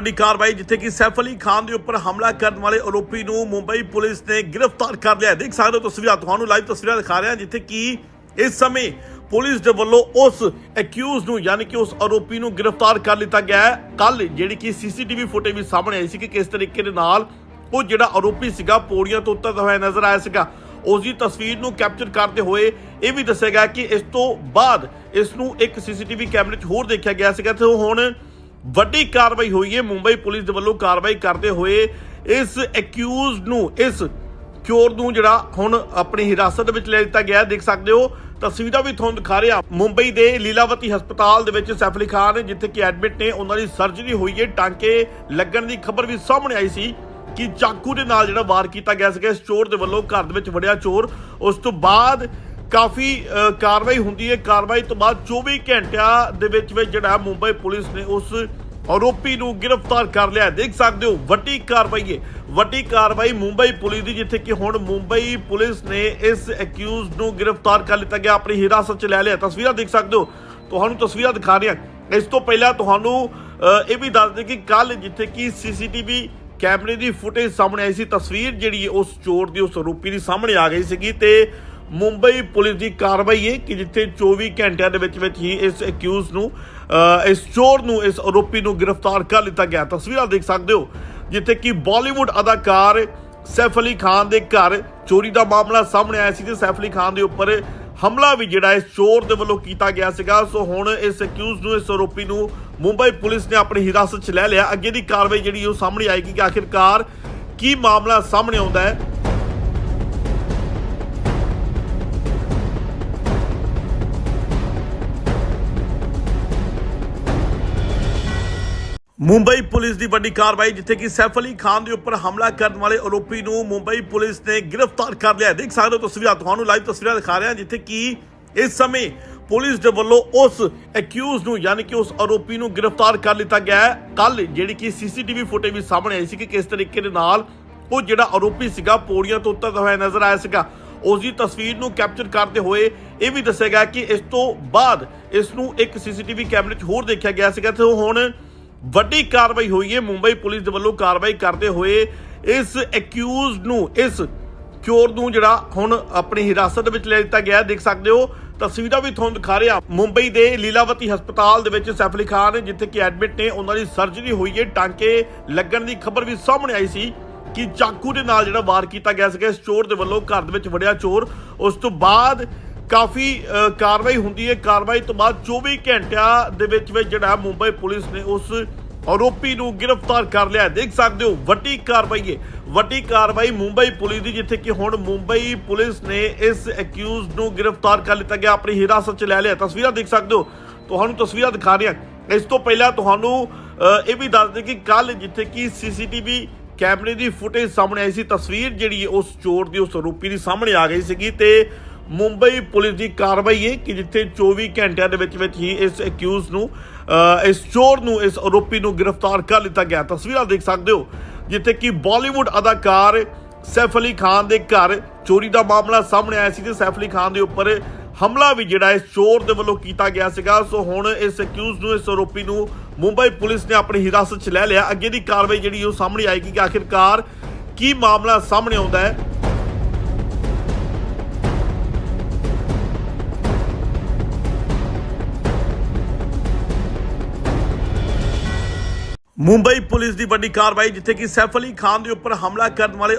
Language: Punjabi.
ਵੱਡੀ ਕਾਰਵਾਈ ਜਿੱਥੇ ਕਿ ਸੈਫ ਅਲੀ ਖਾਨ ਦੇ ਉੱਪਰ ਹਮਲਾ ਕਰਨ ਵਾਲੇ ਆਰੋਪੀ ਨੂੰ ਮੁੰਬਈ ਪੁਲਿਸ ਨੇ ਗ੍ਰਿਫਤਾਰ ਕਰ ਲਿਆ ਦੇਖ ਸਕਦੇ ਹੋ ਤਸਵੀਰਾਂ, ਤੁਹਾਨੂੰ ਲਾਈਵ ਤਸਵੀਰਾਂ ਦਿਖਾ ਰਹੇ ਜਿੱਥੇ ਕਿ ਇਸ ਸਮੇਂ ਪੁਲਿਸ ਦੇ ਵੱਲੋਂ ਉਸ ਅਕਿਊਜ਼ ਨੂੰ, ਯਾਨੀ ਕਿ ਉਸ ਆਰੋਪੀ ਨੂੰ ਗ੍ਰਿਫਤਾਰ ਕਰ ਲਿੱਤਾ ਗਿਆ ਹੈ। ਕੱਲ ਜਿਹੜੀ ਕਿ ਸੀਸੀਟੀਵੀ ਫੁਟੇਜ ਵੀ ਸਾਹਮਣੇ ਆਈ ਸੀ ਕਿ ਕਿਸ ਤਰੀਕੇ ਦੇ ਨਾਲ ਉਹ ਜਿਹੜਾ ਆਰੋਪੀ ਸੀਗਾ, ਪੌੜੀਆਂ ਤੋਂ ਉਤਰਦਾ ਹੋਇਆ ਨਜ਼ਰ ਆਇਆ ਸੀਗਾ। ਉਸ ਦੀ ਤਸਵੀਰ ਨੂੰ ਕੈਪਚਰ ਕਰਦੇ ਹੋਏ ਇਹ ਵੀ ਦੱਸਿਆ ਗਿਆ ਕਿ ਇਸ ਤੋਂ ਬਾਅਦ ਇਸ ਨੂੰ ਇੱਕ ਸੀਸੀਟੀਵੀ ਕੈਮਰੇ 'ਚ ਹੋਰ ਦੇਖਿਆ ਗਿਆ ਸੀਗਾ। ਤੇ ਹੁਣ ਵੱਡੀ ਕਾਰਵਾਈ ਹੋਈ ਹੈ। ਮੁੰਬਈ ਪੁਲਿਸ ਦੇ ਵੱਲੋਂ ਕਾਰਵਾਈ ਕਰਦੇ ਹੋਏ ਇਸ ਅਕਿਊਜ਼ ਨੂੰ, ਇਸ ਚੋਰ ਨੂੰ ਜਿਹੜਾ ਹੁਣ ਆਪਣੀ ਹਿਰਾਸਤ ਵਿੱਚ ਲੈ ਲਿੱਤਾ ਗਿਆ ਦੇਖ ਸਕਦੇ ਹੋ, ਤਸਵੀਰਾਂ ਵੀ ਤੁਹਾਨੂੰ ਦਿਖਾ ਰਿਹਾ। ਮੁੰਬਈ ਦੇ ਲੀਲਾਵਤੀ ਹਸਪਤਾਲ ਦੇ ਵਿੱਚ ਸੈਫ ਅਲੀ ਖਾਨ, ਜਿੱਥੇ ਕਿ ਐਡਮਿਟ ਨੇ, ਉਹਨਾਂ ਦੀ ਸਰਜਰੀ ਹੋਈ ਹੈ। ਟਾਂਕੇ ਲੱਗਣ ਦੀ ਖਬਰ ਵੀ ਸਾਹਮਣੇ ਆਈ ਸੀ ਕਿ ਚਾਕੂ ਦੇ ਨਾਲ ਜਿਹੜਾ ਵਾਰ ਕੀਤਾ ਗਿਆ ਸੀਗਾ, ਇਸ ਚੋਰ ਦੇ ਵੱਲੋਂ ਘਰ ਦੇ ਵਿੱਚ ਵੜਿਆ ਚੋਰ। ਉਸ ਤੋਂ ਬਾਅਦ ਕਾਫੀ ਕਾਰਵਾਈ ਹੁੰਦੀ ਹੈ। ਕਾਰਵਾਈ ਤੋਂ ਬਾਅਦ 24 ਘੰਟਿਆਂ ਦੇ ਵਿੱਚ ਵਿੱਚ ਜਿਹੜਾ ਮੁੰਬਈ ਪੁਲਿਸ ਨੇ ਉਸ ਆਰੋਪੀ ਨੂੰ ਗ੍ਰਿਫਤਾਰ ਕਰ ਲਿਆ ਦੇਖ ਸਕਦੇ ਹੋ, ਵੱਡੀ ਕਾਰਵਾਈ ਹੈ। ਵੱਡੀ ਕਾਰਵਾਈ ਮੁੰਬਈ ਪੁਲਿਸ ਦੀ, ਜਿੱਥੇ ਕਿ ਹੁਣ ਮੁੰਬਈ ਪੁਲਿਸ ਨੇ ਇਸ ਅਕਿਊਜ਼ ਨੂੰ ਗ੍ਰਿਫਤਾਰ ਕਰ ਲਿੱਤਾ ਗਿਆ, ਆਪਣੀ ਹਿਰਾਸਤ 'ਚ ਲੈ ਲਿਆ। ਤਸਵੀਰਾਂ ਦੇਖ ਸਕਦੇ ਹੋ, ਤੁਹਾਨੂੰ ਤਸਵੀਰਾਂ ਦਿਖਾ ਰਿਹਾ ਇਸ ਤੋਂ ਪਹਿਲਾਂ ਤੁਹਾਨੂੰ ਇਹ ਵੀ ਦੱਸ ਦੇ ਕਿ ਕੱਲ ਜਿੱਥੇ ਕਿ ਸੀਸੀਟੀਵੀ ਕੈਮਰੇ ਦੀ ਫੁਟੇਜ ਸਾਹਮਣੇ ਆਈ ਸੀ, ਤਸਵੀਰ ਜਿਹੜੀ ਹੈ ਉਸ ਚੋਰ ਦੀ, ਉਸ ਆਰੋਪੀ ਦੀ ਸਾਹਮਣੇ ਆ ਗਈ ਸੀਗੀ ਤੇ ਮੁੰਬਈ ਪੁਲਿਸ ਦੀ ਕਾਰਵਾਈ ਹੈ ਕਿ ਜਿੱਥੇ 24 ਘੰਟਿਆਂ ਦੇ ਵਿੱਚ ਵਿੱਚ ਹੀ ਇਸ ਅਕਿਊਜ਼ ਨੂੰ ਇਸ ਚੋਰ ਨੂੰ, ਇਸ ਆਰੋਪੀ ਨੂੰ ਗ੍ਰਿਫਤਾਰ ਕਰ ਲਿੱਤਾ ਗਿਆ। ਤਸਵੀਰਾਂ ਦੇਖ ਸਕਦੇ ਹੋ, ਜਿੱਥੇ ਕਿ ਬਾਲੀਵੁੱਡ ਅਦਾਕਾਰ ਸੈਫ ਅਲੀ ਖਾਨ ਦੇ ਘਰ ਚੋਰੀ ਦਾ ਮਾਮਲਾ ਸਾਹਮਣੇ ਆਇਆ ਸੀ ਤੇ ਸੈਫ ਅਲੀ ਖਾਨ ਦੇ ਉੱਪਰ ਹਮਲਾ ਵੀ ਜਿਹੜਾ ਇਸ ਚੋਰ ਦੇ ਵੱਲੋਂ ਕੀਤਾ ਗਿਆ ਸੀਗਾ। ਸੋ ਹੁਣ ਇਸ ਅਕਿਊਜ਼ ਨੂੰ, ਇਸ ਆਰੋਪੀ ਨੂੰ ਮੁੰਬਈ ਪੁਲਿਸ ਨੇ ਆਪਣੀ ਹਿਰਾਸਤ 'ਚ ਲੈ ਲਿਆ। ਅੱਗੇ ਦੀ ਕਾਰਵਾਈ ਜਿਹੜੀ ਉਹ ਸਾਹਮਣੇ ਆਏਗੀ ਕਿ ਆਖਿਰਕਾਰ ਕੀ ਮਾਮਲਾ ਸਾਹਮਣੇ ਆਉਂਦਾ ਹੈ। ਮੁੰਬਈ ਪੁਲਿਸ ਦੀ ਵੱਡੀ ਕਾਰਵਾਈ, ਜਿੱਥੇ ਕਿ ਸੈਫ ਅਲੀ ਖਾਨ ਦੇ ਉੱਪਰ ਹਮਲਾ ਕਰਨ ਵਾਲੇ ਆਰੋਪੀ ਨੂੰ ਮੁੰਬਈ ਪੁਲਿਸ ਨੇ ਗ੍ਰਿਫਤਾਰ ਕਰ ਲਿਆ ਦੇਖ ਸਕਦੇ ਹੋ ਤਸਵੀਰਾਂ, ਤੁਹਾਨੂੰ ਲਾਈਵ ਤਸਵੀਰਾਂ ਦਿਖਾ ਰਿਹਾ ਜਿੱਥੇ ਕਿ ਇਸ ਸਮੇਂ ਪੁਲਿਸ ਦੇ ਵੱਲੋਂ ਉਸ ਅਕਿਊਜ਼ ਨੂੰ, ਯਾਨੀ ਕਿ ਉਸ ਆਰੋਪੀ ਨੂੰ ਗ੍ਰਿਫਤਾਰ ਕਰ ਲਿੱਤਾ ਗਿਆ ਹੈ। ਕੱਲ ਜਿਹੜੀ ਕਿ ਸੀਸੀਟੀਵੀ ਫੁਟੇਜ ਵੀ ਸਾਹਮਣੇ ਆਈ ਸੀ ਕਿ ਕਿਸ ਤਰੀਕੇ ਦੇ ਨਾਲ ਉਹ ਜਿਹੜਾ ਆਰੋਪੀ ਸੀਗਾ, ਪੌੜੀਆਂ ਤੋਂ ਉਤਰਦਾ ਹੋਇਆ ਨਜ਼ਰ ਆਇਆ ਸੀਗਾ। ਉਸ ਦੀ ਤਸਵੀਰ ਨੂੰ ਕੈਪਚਰ ਕਰਦੇ ਹੋਏ ਇਹ ਵੀ ਦੱਸਿਆ ਗਿਆ ਕਿ ਇਸ ਤੋਂ ਬਾਅਦ ਇਸ ਨੂੰ ਇੱਕ ਸੀਸੀਟੀਵੀ ਕੈਮਰੇ 'ਚ ਹੋਰ ਦੇਖਿਆ ਗਿਆ ਸੀਗਾ। ਤੇ ਹੁਣ ਵੱਡੀ ਕਾਰਵਾਈ ਹੋਈ ਹੈ। ਮੁੰਬਈ ਪੁਲਿਸ ਦੇ ਵੱਲੋਂ ਕਾਰਵਾਈ ਕਰਦੇ ਹੋਏ ਇਸ ਅਕਿਊਜ਼ ਨੂੰ, ਇਸ ਚੋਰ ਨੂੰ ਜਿਹੜਾ ਹੁਣ ਆਪਣੀ ਹਿਰਾਸਤ ਵਿੱਚ ਲੈ ਲਿੱਤਾ ਗਿਆ ਦੇਖ ਸਕਦੇ ਹੋ, ਤਸਵੀਰਾਂ ਵੀ ਤੁਹਾਨੂੰ ਦਿਖਾ ਰਿਹਾ। ਮੁੰਬਈ ਦੇ ਲੀਲਾਵਤੀ ਹਸਪਤਾਲ ਦੇ ਵਿੱਚ ਸੈਫ ਅਲੀ ਖਾਨ, ਜਿੱਥੇ ਕਿ ਐਡਮਿਟ ਨੇ, ਉਹਨਾਂ ਦੀ ਸਰਜਰੀ ਹੋਈ ਹੈ। ਟਾਂਕੇ ਲੱਗਣ ਦੀ ਖਬਰ ਵੀ ਸਾਹਮਣੇ ਆਈ ਸੀ ਕਿ ਚਾਕੂ ਦੇ ਨਾਲ ਜਿਹੜਾ ਵਾਰ ਕੀਤਾ ਗਿਆ ਸੀਗਾ, ਇਸ ਚੋਰ ਦੇ ਵੱਲੋਂ ਘਰ ਦੇ ਵਿੱਚ ਵੜਿਆ ਚੋਰ। ਉਸ ਤੋਂ ਬਾਅਦ ਕਾਫੀ ਕਾਰਵਾਈ ਹੁੰਦੀ ਹੈ। ਕਾਰਵਾਈ ਤੋਂ ਬਾਅਦ 24 ਘੰਟਿਆਂ ਦੇ ਵਿੱਚ ਵਿੱਚ ਜਿਹੜਾ ਮੁੰਬਈ ਪੁਲਿਸ ਨੇ ਉਸ ਆਰੋਪੀ ਨੂੰ ਗ੍ਰਿਫਤਾਰ ਕਰ ਲਿਆ ਦੇਖ ਸਕਦੇ ਹੋ, ਵੱਡੀ ਕਾਰਵਾਈ ਹੈ। ਵੱਡੀ ਕਾਰਵਾਈ ਮੁੰਬਈ ਪੁਲਿਸ ਦੀ, ਜਿੱਥੇ ਕਿ ਹੁਣ ਮੁੰਬਈ ਪੁਲਿਸ ਨੇ ਇਸ ਅਕਿਊਜ਼ ਨੂੰ ਗ੍ਰਿਫਤਾਰ ਕਰ ਲਿੱਤਾ ਗਿਆ, ਆਪਣੀ ਹਿਰਾਸਤ 'ਚ ਲੈ ਲਿਆ। ਤਸਵੀਰਾਂ ਦੇਖ ਸਕਦੇ ਹੋ। ਤੁਹਾਨੂੰ ਤਸਵੀਰਾਂ ਦਿਖਾ ਰਿਹਾ ਇਸ ਤੋਂ ਪਹਿਲਾਂ ਤੁਹਾਨੂੰ ਇਹ ਵੀ ਦੱਸ ਦੇ ਕਿ ਕੱਲ ਜਿੱਥੇ ਕਿ ਸੀਸੀਟੀਵੀ ਕੈਮਰੇ ਦੀ ਫੁਟੇਜ ਸਾਹਮਣੇ ਆਈ ਸੀ, ਤਸਵੀਰ ਜਿਹੜੀ ਹੈ ਉਸ ਚੋਰ ਦੀ, ਉਸ ਆਰੋਪੀ ਦੀ ਸਾਹਮਣੇ ਆ ਗਈ ਸੀਗੀ ਤੇ ਮੁੰਬਈ ਪੁਲਿਸ ਦੀ ਕਾਰਵਾਈ ਹੈ ਕਿ ਜਿੱਥੇ 24 ਘੰਟਿਆਂ ਦੇ ਵਿੱਚ ਵਿੱਚ ਹੀ ਇਸ ਅਕਿਊਜ਼ ਨੂੰ ਇਸ ਚੋਰ ਨੂੰ, ਇਸ ਆਰੋਪੀ ਨੂੰ ਗ੍ਰਿਫਤਾਰ ਕਰ ਲਿੱਤਾ ਗਿਆ। ਤਸਵੀਰਾਂ ਦੇਖ ਸਕਦੇ ਹੋ, ਜਿੱਥੇ ਕਿ ਬਾਲੀਵੁੱਡ ਅਦਾਕਾਰ ਸੈਫ ਅਲੀ ਖਾਨ ਦੇ ਘਰ ਚੋਰੀ ਦਾ ਮਾਮਲਾ ਸਾਹਮਣੇ ਆਇਆ ਸੀ ਤੇ ਸੈਫ ਅਲੀ ਖਾਨ ਦੇ ਉੱਪਰ ਹਮਲਾ ਵੀ ਜਿਹੜਾ ਇਸ ਚੋਰ ਦੇ ਵੱਲੋਂ ਕੀਤਾ ਗਿਆ ਸੀਗਾ। ਸੋ ਹੁਣ ਇਸ ਅਕਿਊਜ਼ ਨੂੰ, ਇਸ ਆਰੋਪੀ ਨੂੰ ਮੁੰਬਈ ਪੁਲਿਸ ਨੇ ਆਪਣੀ ਹਿਰਾਸਤ 'ਚ ਲੈ ਲਿਆ। ਅੱਗੇ ਦੀ ਕਾਰਵਾਈ ਜਿਹੜੀ ਉਹ ਸਾਹਮਣੇ ਆਏਗੀ ਕਿ ਆਖਿਰਕਾਰ ਕੀ ਮਾਮਲਾ ਸਾਹਮਣੇ ਆਉਂਦਾ ਹੈ। ਮੁੰਬਈ ਪੁਲਿਸ ਦੀ ਵੱਡੀ ਕਾਰਵਾਈ, ਜਿੱਥੇ ਕਿ ਸੈਫ ਅਲੀ ਖਾਨ ਦੇ ਉੱਪਰ ਹਮਲਾ ਕਰਨ ਵਾਲੇ